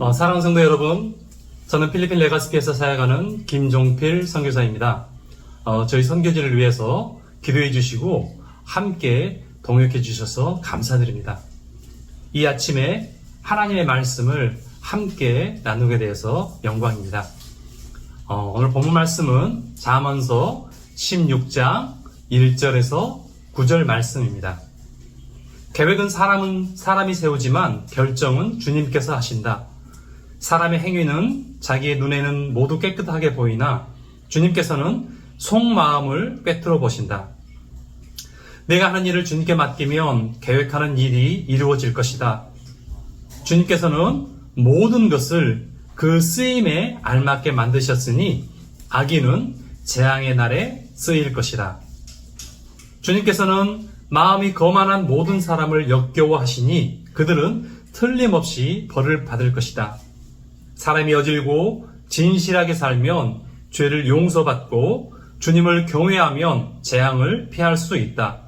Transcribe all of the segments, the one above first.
어, 사랑하는 성도 여러분, 저는 필리핀 레가스피에서 사역하는 김종필 선교사입니다. 어, 저희 선교지를 위해서 기도해 주시고 함께 동역해 주셔서 감사드립니다. 이 아침에 하나님의 말씀을 함께 나누게 되어서 영광입니다. 어, 오늘 본문 말씀은 잠언서 16장 1절에서 9절 말씀입니다. 계획은 사람은 사람이 세우지만 결정은 주님께서 하신다. 사람의 행위는 자기의 눈에는 모두 깨끗하게 보이나 주님께서는 속마음을 꿰뚫어 보신다. 내가 하는 일을 주님께 맡기면 계획하는 일이 이루어질 것이다. 주님께서는 모든 것을 그 쓰임에 알맞게 만드셨으니 악인은 재앙의 날에 쓰일 것이다. 주님께서는 마음이 거만한 모든 사람을 역겨워하시니 그들은 틀림없이 벌을 받을 것이다. 사람이 어질고 진실하게 살면 죄를 용서받고 주님을 경외하면 재앙을 피할 수 있다.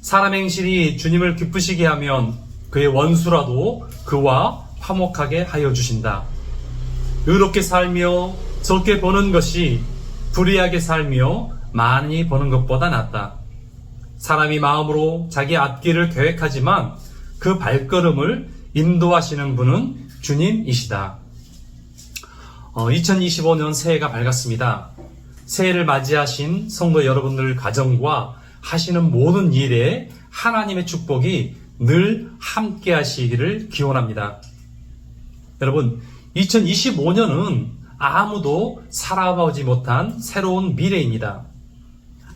사람 행실이 주님을 기쁘시게 하면 그의 원수라도 그와 화목하게 하여 주신다. 의롭게 살며 적게 버는 것이 불의하게 살며 많이 버는 것보다 낫다. 사람이 마음으로 자기 앞길을 계획하지만 그 발걸음을 인도하시는 분은 주님이시다. 어, 2025년 새해가 밝았습니다. 새해를 맞이하신 성도 여러분들 가정과 하시는 모든 일에 하나님의 축복이 늘 함께 하시기를 기원합니다. 여러분, 2025년은 아무도 살아보지 못한 새로운 미래입니다.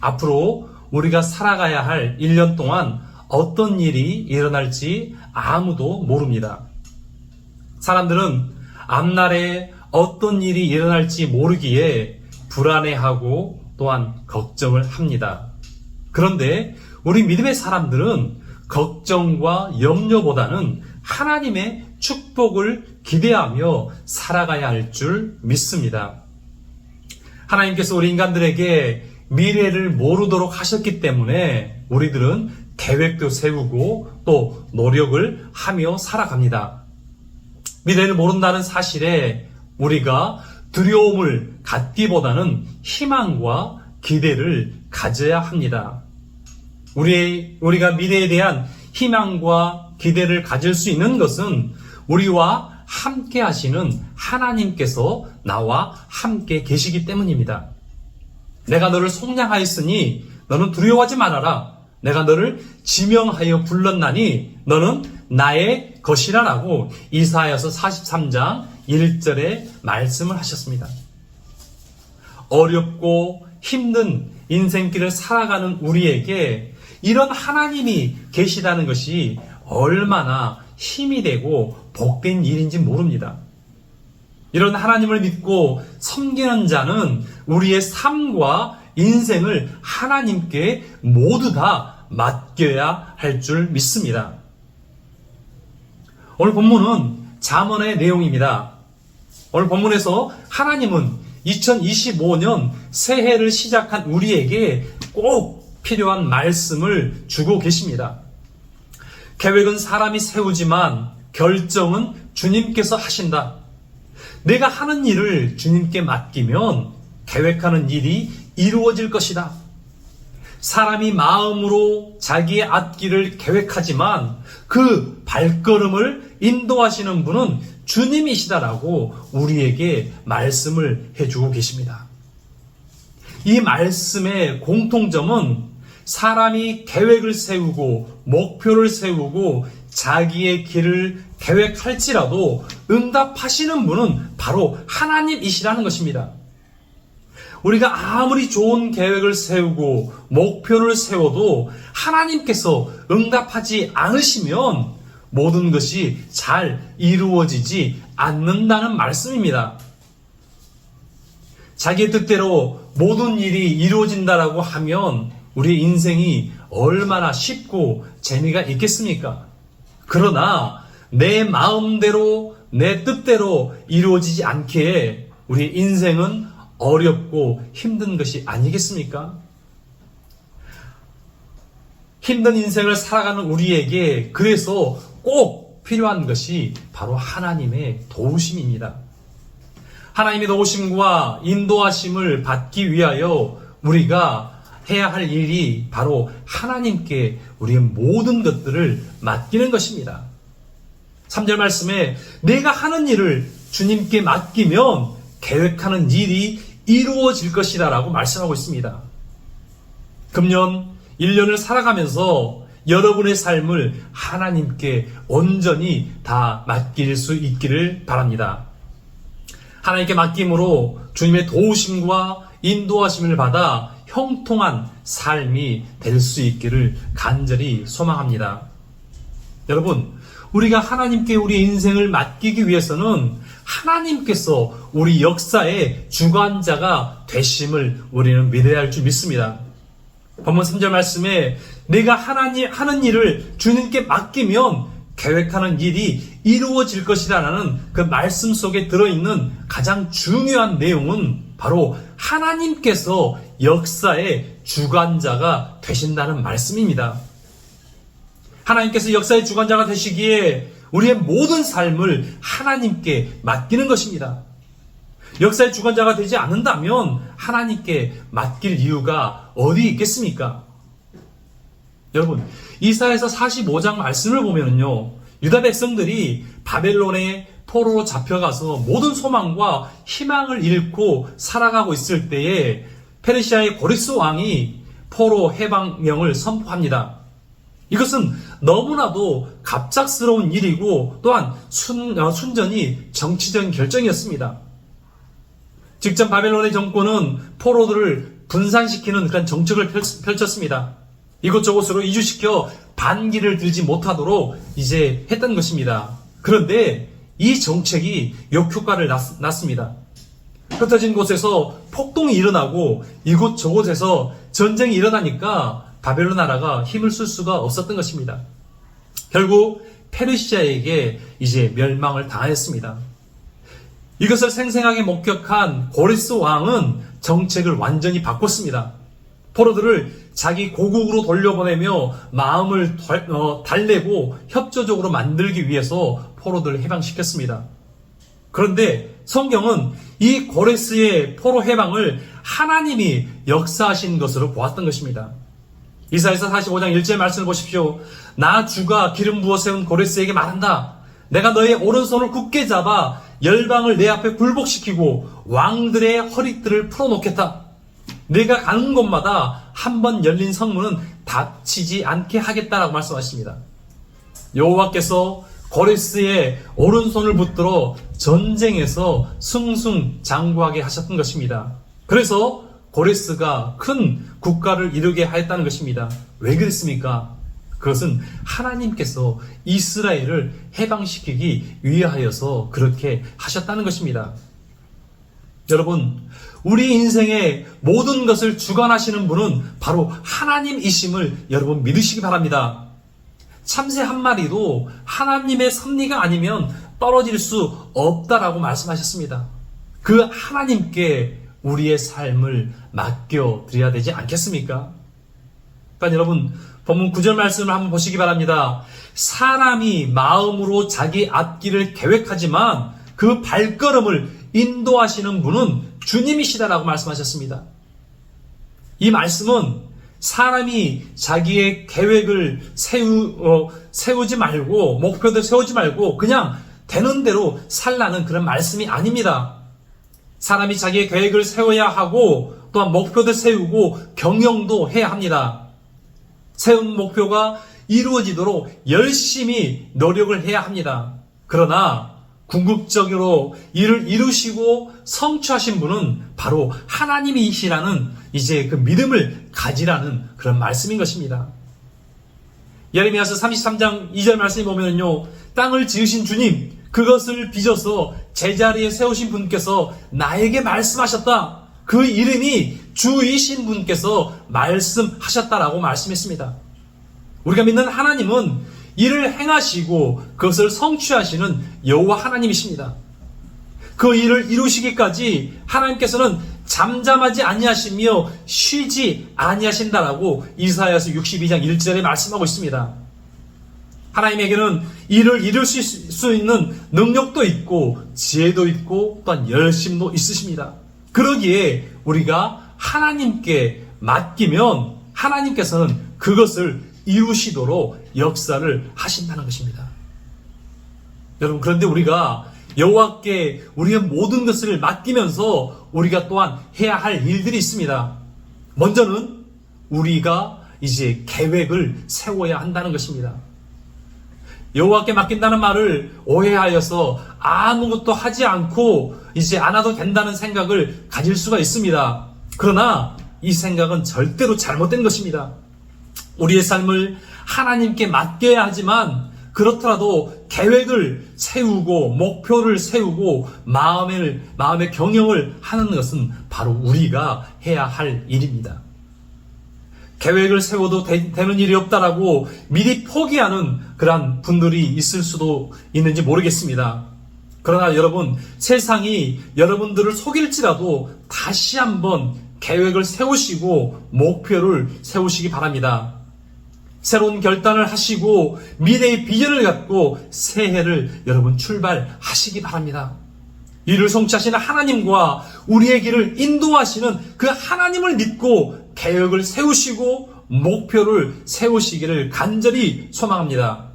앞으로 우리가 살아가야 할 1년 동안 어떤 일이 일어날지 아무도 모릅니다. 사람들은 앞날에 어떤 일이 일어날지 모르기에 불안해하고 또한 걱정을 합니다. 그런데 우리 믿음의 사람들은 걱정과 염려보다는 하나님의 축복을 기대하며 살아가야 할 줄 믿습니다. 하나님께서 우리 인간들에게 미래를 모르도록 하셨기 때문에 우리들은 계획도 세우고 또 노력을 하며 살아갑니다. 미래를 모른다는 사실에 우리가 두려움을 갖기보다는 희망과 기대를 가져야 합니다. 우리, 우리가 미래에 대한 희망과 기대를 가질 수 있는 것은 우리와 함께 하시는 하나님께서 나와 함께 계시기 때문입니다. 내가 너를 속량하였으니 너는 두려워하지 말아라. 내가 너를 지명하여 불렀나니 너는 나의 것이라라고 이사야서 43장 1절에 말씀을 하셨습니다. 어렵고 힘든 인생길을 살아가는 우리에게 이런 하나님이 계시다는 것이 얼마나 힘이 되고 복된 일인지 모릅니다. 이런 하나님을 믿고 섬기는 자는 우리의 삶과 인생을 하나님께 모두 다 맡겨야 할 줄 믿습니다. 오늘 본문은 잠언의 내용입니다. 오늘 본문에서 하나님은 2025년 새해를 시작한 우리에게 꼭 필요한 말씀을 주고 계십니다. 계획은 사람이 세우지만 결정은 주님께서 하신다. 내가 하는 일을 주님께 맡기면 계획하는 일이 이루어질 것이다. 사람이 마음으로 자기의 앞길을 계획하지만 그 발걸음을 인도하시는 분은 주님이시다라고 우리에게 말씀을 해주고 계십니다. 이 말씀의 공통점은 사람이 계획을 세우고 목표를 세우고 자기의 길을 계획할지라도 응답하시는 분은 바로 하나님이시라는 것입니다. 우리가 아무리 좋은 계획을 세우고 목표를 세워도 하나님께서 응답하지 않으시면 모든 것이 잘 이루어지지 않는다는 말씀입니다. 자기 뜻대로 모든 일이 이루어진다라고 하면 우리 인생이 얼마나 쉽고 재미가 있겠습니까? 그러나 내 마음대로 내 뜻대로 이루어지지 않기에 우리 인생은 어렵고 힘든 것이 아니겠습니까? 힘든 인생을 살아가는 우리에게 그래서 꼭 필요한 것이 바로 하나님의 도우심입니다. 하나님의 도우심과 인도하심을 받기 위하여 우리가 해야 할 일이 바로 하나님께 우리의 모든 것들을 맡기는 것입니다. 3절 말씀에 내가 하는 일을 주님께 맡기면 계획하는 일이 이루어질 것이다 라고 말씀하고 있습니다. 금년 1년을 살아가면서 여러분의 삶을 하나님께 온전히 다 맡길 수 있기를 바랍니다. 하나님께 맡김으로 주님의 도우심과 인도하심을 받아 형통한 삶이 될 수 있기를 간절히 소망합니다. 여러분, 우리가 하나님께 우리 인생을 맡기기 위해서는 하나님께서 우리 역사의 주관자가 되심을 우리는 믿어야 할 줄 믿습니다. 본문 3절 말씀에 내가 하나님 하는 일을 주님께 맡기면 계획하는 일이 이루어질 것이라는 그 말씀 속에 들어있는 가장 중요한 내용은 바로 하나님께서 역사의 주관자가 되신다는 말씀입니다. 하나님께서 역사의 주관자가 되시기에 우리의 모든 삶을 하나님께 맡기는 것입니다. 역사의 주관자가 되지 않는다면 하나님께 맡길 이유가 어디 있겠습니까? 여러분, 이사에서 45장 말씀을 보면요. 유다 백성들이 바벨론의 포로로 잡혀가서 모든 소망과 희망을 잃고 살아가고 있을 때에 페르시아의 고리스 왕이 포로 해방령을 선포합니다. 이것은 너무나도 갑작스러운 일이고 또한 순, 어, 순전히 정치적인 결정이었습니다. 직접 바벨론의 정권은 포로들을 분산시키는 그런 정책을 펼쳤습니다. 이곳저곳으로 이주시켜 반기를 들지 못하도록 이제 했던 것입니다. 그런데 이 정책이 역효과를 났, 습니다 흩어진 곳에서 폭동이 일어나고 이곳저곳에서 전쟁이 일어나니까 바벨론 나라가 힘을 쓸 수가 없었던 것입니다. 결국 페르시아에게 이제 멸망을 당했습니다. 이것을 생생하게 목격한 고리스 왕은 정책을 완전히 바꿨습니다. 포로들을 자기 고국으로 돌려보내며 마음을 어, 달래고 협조적으로 만들기 위해서 포로들을 해방시켰습니다. 그런데 성경은 이 고레스의 포로 해방을 하나님이 역사하신 것으로 보았던 것입니다. 이사에서 45장 1절 말씀을 보십시오. 나 주가 기름 부어 세운 고레스에게 말한다. 내가 너의 오른손을 굳게 잡아 열방을 내 앞에 굴복시키고 왕들의 허리띠를 풀어놓겠다. 내가 가는 곳마다 한 번 열린 성문은 닫히지 않게 하겠다라고 말씀하십니다. 여호와께서 고레스의 오른손을 붙들어 전쟁에서 승승장구하게 하셨던 것입니다. 그래서 고레스가 큰 국가를 이루게 하였다는 것입니다. 왜 그랬습니까? 그것은 하나님께서 이스라엘을 해방시키기 위하여서 그렇게 하셨다는 것입니다. 여러분, 우리 인생의 모든 것을 주관하시는 분은 바로 하나님이심을 여러분 믿으시기 바랍니다. 참새 한 마리도 하나님의 섭리가 아니면 떨어질 수 없다라고 말씀하셨습니다. 그 하나님께 우리의 삶을 맡겨 드려야 되지 않겠습니까? 그러니까 여러분, 본문 9절 말씀을 한번 보시기 바랍니다. 사람이 마음으로 자기 앞길을 계획하지만 그 발걸음을 인도하시는 분은 주님이시다라고 말씀하셨습니다. 이 말씀은 사람이 자기의 계획을 세우, 어, 세우지 말고, 목표도 세우지 말고, 그냥 되는 대로 살라는 그런 말씀이 아닙니다. 사람이 자기의 계획을 세워야 하고, 또한 목표도 세우고, 경영도 해야 합니다. 세운 목표가 이루어지도록 열심히 노력을 해야 합니다. 그러나, 궁극적으로 이를 이루시고 성취하신 분은 바로 하나님이시라는 이제 그 믿음을 가지라는 그런 말씀인 것입니다. 예레미야서 33장 2절 말씀에 보면요. 땅을 지으신 주님, 그것을 빚어서 제자리에 세우신 분께서 나에게 말씀하셨다. 그 이름이 주이신 분께서 말씀하셨다라고 말씀했습니다. 우리가 믿는 하나님은 일을 행하시고 그것을 성취하시는 여호와 하나님이십니다. 그 일을 이루시기까지 하나님께서는 잠잠하지 아니하시며 쉬지 아니하신다라고 이사야서 62장 1절에 말씀하고 있습니다. 하나님에게는 일을 이룰 수, 있는 능력도 있고 지혜도 있고 또한 열심도 있으십니다. 그러기에 우리가 하나님께 맡기면 하나님께서는 그것을 이루시도록 역사를 하신다는 것입니다. 여러분 그런데 우리가 여호와께 우리의 모든 것을 맡기면서 우리가 또한 해야 할 일들이 있습니다. 먼저는 우리가 이제 계획을 세워야 한다는 것입니다. 여호와께 맡긴다는 말을 오해하여서 아무것도 하지 않고 이제 안 와도 된다는 생각을 가질 수가 있습니다. 그러나 이 생각은 절대로 잘못된 것입니다. 우리의 삶을 하나님께 맡겨야 하지만 그렇더라도 계획을 세우고 목표를 세우고 마음을 마음의 경영을 하는 것은 바로 우리가 해야 할 일입니다. 계획을 세워도 되, 는 일이 없다라고 미리 포기하는 그러한 분들이 있을 수도 있는지 모르겠습니다. 그러나 여러분, 세상이 여러분들을 속일지라도 다시 한번 계획을 세우시고 목표를 세우시기 바랍니다. 새로운 결단을 하시고 미래의 비전을 갖고 새해를 여러분 출발하시기 바랍니다. 이를 성취하시는 하나님과 우리의 길을 인도하시는 그 하나님을 믿고 계획을 세우시고 목표를 세우시기를 간절히 소망합니다.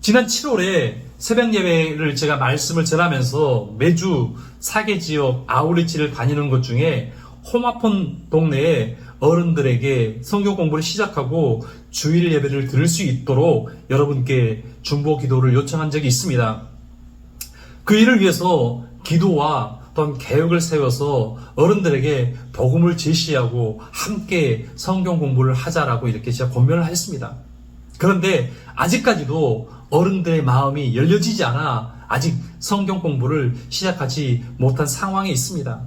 지난 7월에 새벽 예배를 제가 말씀을 전하면서 매주 사계 지역 아우리치를 다니는 것 중에 홈아폰 동네에 어른들에게 성경 공부를 시작하고 주일 예배를 들을 수 있도록 여러분께 중보 기도를 요청한 적이 있습니다. 그 일을 위해서 기도와 또한 계획을 세워서 어른들에게 복음을 제시하고 함께 성경 공부를 하자라고 이렇게 제가 권면을 했습니다. 그런데 아직까지도 어른들의 마음이 열려지지 않아 아직 성경 공부를 시작하지 못한 상황에 있습니다.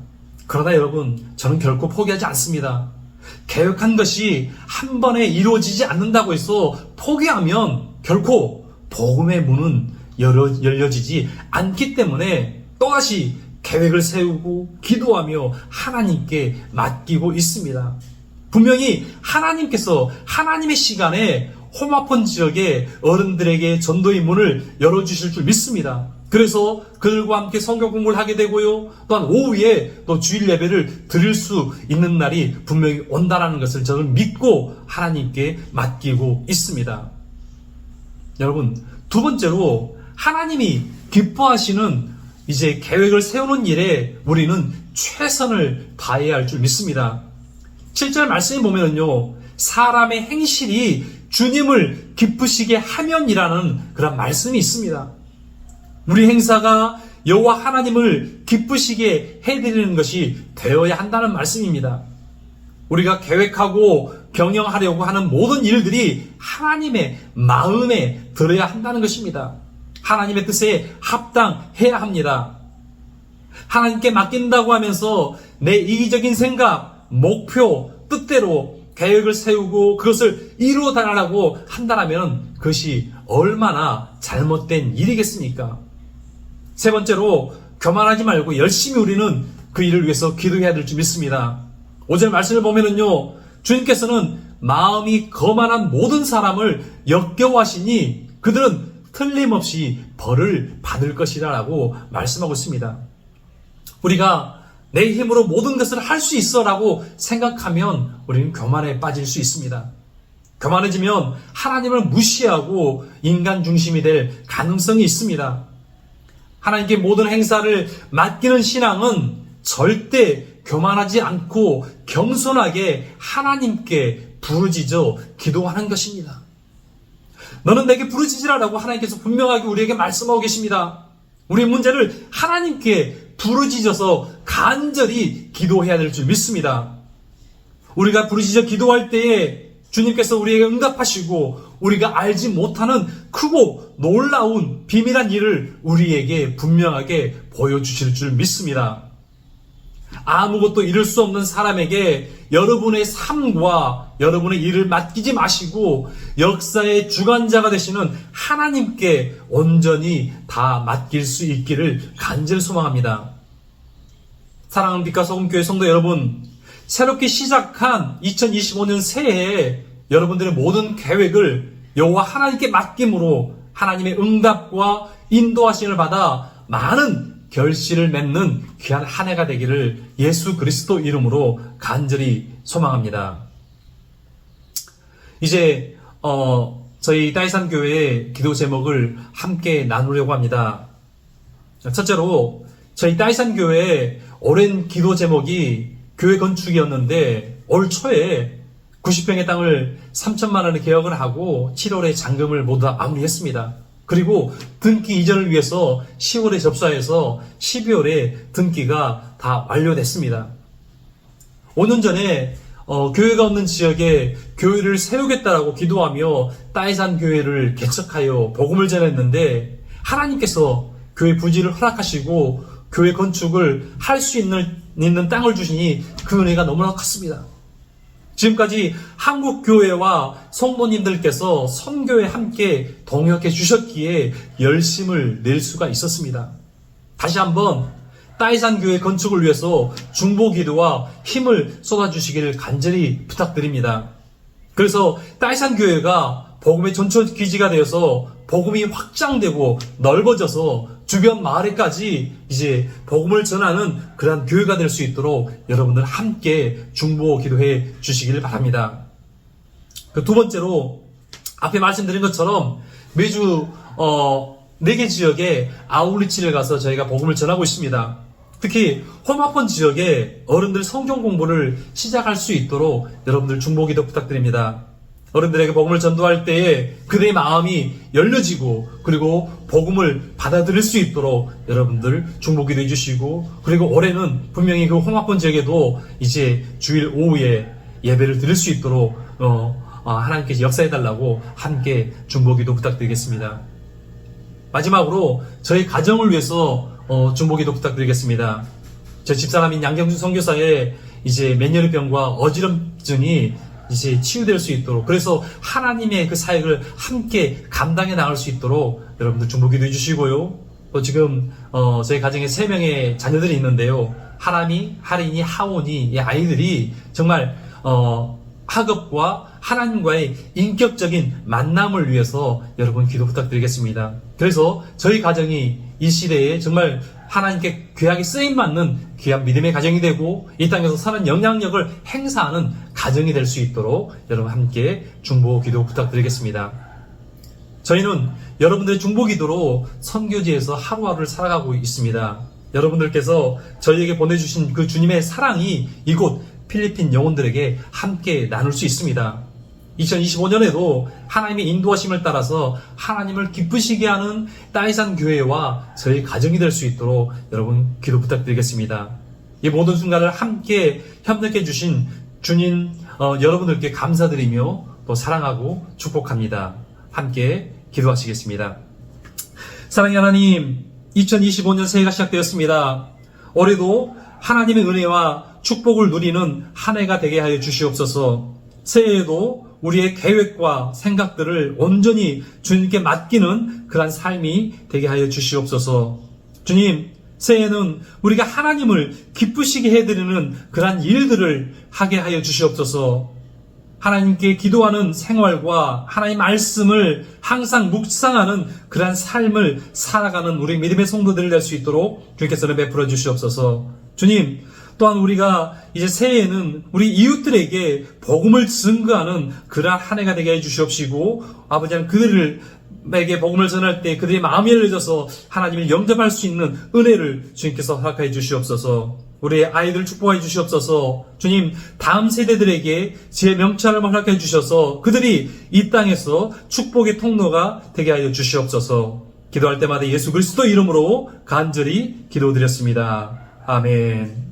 그러나 여러분, 저는 결코 포기하지 않습니다. 계획한 것이 한 번에 이루어지지 않는다고 해서 포기하면 결코 복음의 문은 열려지지 않기 때문에 또다시 계획을 세우고 기도하며 하나님께 맡기고 있습니다. 분명히 하나님께서 하나님의 시간에 홈아폰 지역의 어른들에게 전도의 문을 열어주실 줄 믿습니다. 그래서 그들과 함께 성경 공부를 하게 되고요. 또한 오후에 또 주일 예배를 드릴 수 있는 날이 분명히 온다라는 것을 저는 믿고 하나님께 맡기고 있습니다. 여러분, 두 번째로 하나님이 기뻐하시는 이제 계획을 세우는 일에 우리는 최선을 다해야 할 줄 믿습니다. 7절 말씀에 보면은요, 사람의 행실이 주님을 기쁘시게 하면이라는 그런 말씀이 있습니다. 우리 행사가 여호와 하나님을 기쁘시게 해드리는 것이 되어야 한다는 말씀입니다. 우리가 계획하고 경영하려고 하는 모든 일들이 하나님의 마음에 들어야 한다는 것입니다. 하나님의 뜻에 합당해야 합니다. 하나님께 맡긴다고 하면서 내 이기적인 생각, 목표, 뜻대로 계획을 세우고 그것을 이루어 달라고 한다면 그것이 얼마나 잘못된 일이겠습니까? 세 번째로 교만하지 말고 열심히 우리는 그 일을 위해서 기도해야 될 줄 믿습니다. 오절 말씀을 보면은요, 주님께서는 마음이 거만한 모든 사람을 역겨워하시니 그들은 틀림없이 벌을 받을 것이라고 말씀하고 있습니다. 우리가 내 힘으로 모든 것을 할 수 있어라고 생각하면 우리는 교만에 빠질 수 있습니다. 교만해지면 하나님을 무시하고 인간 중심이 될 가능성이 있습니다. 하나님께 모든 행사를 맡기는 신앙은 절대 교만하지 않고 겸손하게 하나님께 부르짖어 기도하는 것입니다. 너는 내게 부르짖으라라고 하나님께서 분명하게 우리에게 말씀하고 계십니다. 우리 문제를 하나님께 부르짖어서 간절히 기도해야 될 줄 믿습니다. 우리가 부르짖어 기도할 때에 주님께서 우리에게 응답하시고 우리가 알지 못하는 크고 놀라운 비밀한 일을 우리에게 분명하게 보여주실 줄 믿습니다. 아무것도 이룰 수 없는 사람에게 여러분의 삶과 여러분의 일을 맡기지 마시고 역사의 주관자가 되시는 하나님께 온전히 다 맡길 수 있기를 간절히 소망합니다. 사랑하는 빛과 소금교회 성도 여러분, 새롭게 시작한 2025년 새해에 여러분들의 모든 계획을 여호와 하나님께 맡김으로 하나님의 응답과 인도하심을 받아 많은 결실을 맺는 귀한 한 해가 되기를 예수 그리스도 이름으로 간절히 소망합니다. 이제 어, 저희 따이산 교회의 기도 제목을 함께 나누려고 합니다. 첫째로 저희 따이산 교회의 오랜 기도 제목이 교회 건축이었는데 올 초에 90평의 땅을 3천만 원의 계약을 하고 7월에 잔금을 모두 다 마무리했습니다. 그리고 등기 이전을 위해서 10월에 접수해서 12월에 등기가 다 완료됐습니다. 5년 전에 어, 교회가 없는 지역에 교회를 세우겠다라고 기도하며 따이산 교회를 개척하여 복음을 전했는데 하나님께서 교회 부지를 허락하시고 교회 건축을 할 수 있는, 있는 땅을 주시니 그 은혜가 너무나 컸습니다. 지금까지 한국 교회와 성도님들께서 선교에 함께 동역해 주셨기에 열심을 낼 수가 있었습니다. 다시 한번 따이산 교회 건축을 위해서 중보 기도와 힘을 쏟아 주시기를 간절히 부탁드립니다. 그래서 따이산 교회가 복음의 전초 기지가 되어서 복음이 확장되고 넓어져서 주변 마을에까지 이제 복음을 전하는 그러한 교회가 될 수 있도록 여러분들 함께 중보 기도해 주시기를 바랍니다. 그 두 번째로 앞에 말씀드린 것처럼 매주 어, 4개 지역에 아울리치를 가서 저희가 복음을 전하고 있습니다. 특히 홈아폰 지역에 어른들 성경 공부를 시작할 수 있도록 여러분들 중보 기도 부탁드립니다. 어른들에게 복음을 전도할 때에 그들의 마음이 열려지고 그리고 복음을 받아들일 수 있도록 여러분들 중보기도 해주시고 그리고 올해는 분명히 그 홈아폰 지역에도 이제 주일 오후에 예배를 드릴 수 있도록 어, 어, 하나님께서 역사해달라고 함께 중보기도 부탁드리겠습니다. 마지막으로 저희 가정을 위해서 어, 중보기도 부탁드리겠습니다. 제 집사람인 양경준 선교사의 이제 면역병과 어지럼증이 이제 치유될 수 있도록 그래서 하나님의 그 사역을 함께 감당해 나갈 수 있도록 여러분들 중보기도 해주시고요. 또 지금 어, 저희 가정에 세 명의 자녀들이 있는데요. 하람이, 하린이, 하온이 이 아이들이 정말 어, 학업과 하나님과의 인격적인 만남을 위해서 여러분 기도 부탁드리겠습니다. 그래서 저희 가정이 이 시대에 정말 하나님께 귀하게 쓰임 받는 귀한 믿음의 가정이 되고 이 땅에서 사는 영향력을 행사하는 가정이 될 수 있도록 여러분 함께 중보 기도 부탁드리겠습니다. 저희는 여러분들의 중보 기도로 선교지에서 하루하루를 살아가고 있습니다. 여러분들께서 저희에게 보내주신 그 주님의 사랑이 이곳 필리핀 영혼들에게 함께 나눌 수 있습니다. 2025년에도 하나님의 인도하심을 따라서 하나님을 기쁘시게 하는 따이산 교회와 저희 가정이 될 수 있도록 여러분 기도 부탁드리겠습니다. 이 모든 순간을 함께 협력해 주신 주님 어, 여러분들께 감사드리며 또 사랑하고 축복합니다. 함께 기도하시겠습니다. 사랑의 하나님, 2025년 새해가 시작되었습니다. 올해도 하나님의 은혜와 축복을 누리는 한 해가 되게 하여 주시옵소서. 새해에도 우리의 계획과 생각들을 온전히 주님께 맡기는 그러한 삶이 되게 하여 주시옵소서. 주님, 새해에는 우리가 하나님을 기쁘시게 해드리는 그러한 일들을 하게 하여 주시옵소서. 하나님께 기도하는 생활과 하나님 말씀을 항상 묵상하는 그러한 삶을 살아가는 우리 믿음의 성도들을 낼 수 있도록 주님께서는 베풀어 주시옵소서. 주님, 또한 우리가 이제 새해에는 우리 이웃들에게 복음을 증거하는 그러한 한 해가 되게 해 주시옵시고 아버지 하나님 그들을 에게 복음을 전할 때 그들의 마음이 열려져서 하나님을 영접할 수 있는 은혜를 주님께서 허락하여 주시옵소서. 우리의 아이들 축복하여 주시옵소서. 주님, 다음 세대들에게 지혜 명찰을 허락해 주셔서 그들이 이 땅에서 축복의 통로가 되게 하여 주시옵소서. 기도할 때마다 예수 그리스도 이름으로 간절히 기도드렸습니다. 아멘.